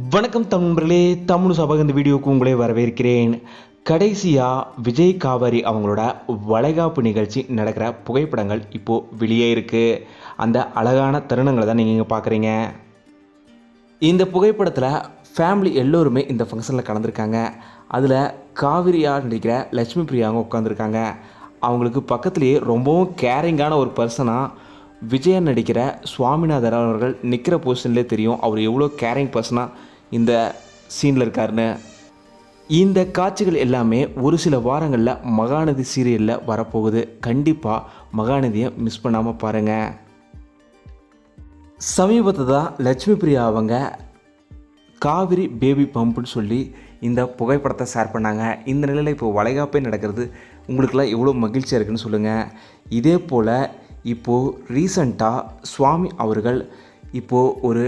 வணக்கம் தமிழர்களே தமிழ் சபக இந்த வீடியோவுக்கு உங்களை வரவேற்கிறேன். கடைசியாக விஜய் காவேரி அவங்களோட வளைகாப்பு நிகழ்ச்சி நடக்கிற புகைப்படங்கள் இப்போது வெளியே இருக்குது அந்த அழகான தருணங்களை தான் நீங்கள் இங்கே பார்க்குறீங்க இந்த புகைப்படத்தில் ஃபேமிலி எல்லோருமே இந்த ஃபங்க்ஷனில் கலந்துருக்காங்க. அதில் காவிரியாக நடிக்கிற லட்சுமி பிரியாங்க உட்காந்துருக்காங்க அவங்களுக்கு பக்கத்துலேயே ரொம்பவும் கேரிங்கான ஒரு பர்சனாக விஜயன் நடிக்கிற சுவாமிநாதன் அவர்கள் நிற்கிற பொசிஷன்லே தெரியும் அவர் எவ்வளோ கேரிங் பர்சனாக இந்த சீனில் இருக்காருன்னு. இந்த காட்சிகள் எல்லாமே ஒரு சில வாரங்களில் மகாநதி சீரியலில் வரப்போகுது. கண்டிப்பாக மகாநதியை மிஸ் பண்ணாமல் பாருங்கள் சமீபத்தில் தான் லட்சுமி பிரியா அவங்க காவிரி பேபி பம்புன்னு சொல்லி இந்த புகைப்படத்தை ஷேர் பண்ணாங்க. இந்த நிலையில் இப்போ வளைகாப்பே நடக்கிறது. உங்களுக்கெல்லாம் எவ்வளோ மகிழ்ச்சியாக இருக்குன்னு சொல்லுங்கள் இதே போல் இப்போது ரீசண்டாக சுவாமி அவர்கள் இப்போது ஒரு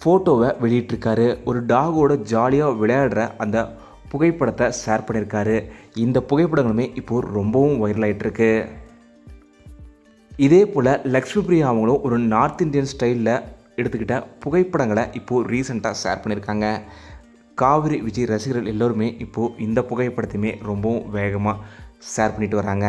ஃபோட்டோவை வெளியிட்டிருக்காரு. ஒரு டாகோட ஜாலியாக விளையாடுற அந்த புகைப்படத்தை ஷேர் பண்ணியிருக்காரு. இந்த புகைப்படங்களுமே இப்போது ரொம்பவும் வைரல் ஆகிட்டுருக்கு இதே போல் லக்ஷ்மி பிரியா அவங்களும் ஒரு நார்த் இந்தியன் ஸ்டைலில் எடுத்துக்கிட்ட புகைப்படங்களை இப்போது ரீசெண்டாக ஷேர் பண்ணியிருக்காங்க. காவிரி விஜய் ரசிகர்கள் எல்லோருமே இப்போது இந்த புகைப்படத்தையுமே ரொம்பவும் வேகமாக ஷேர் பண்ணிட்டு வராங்க.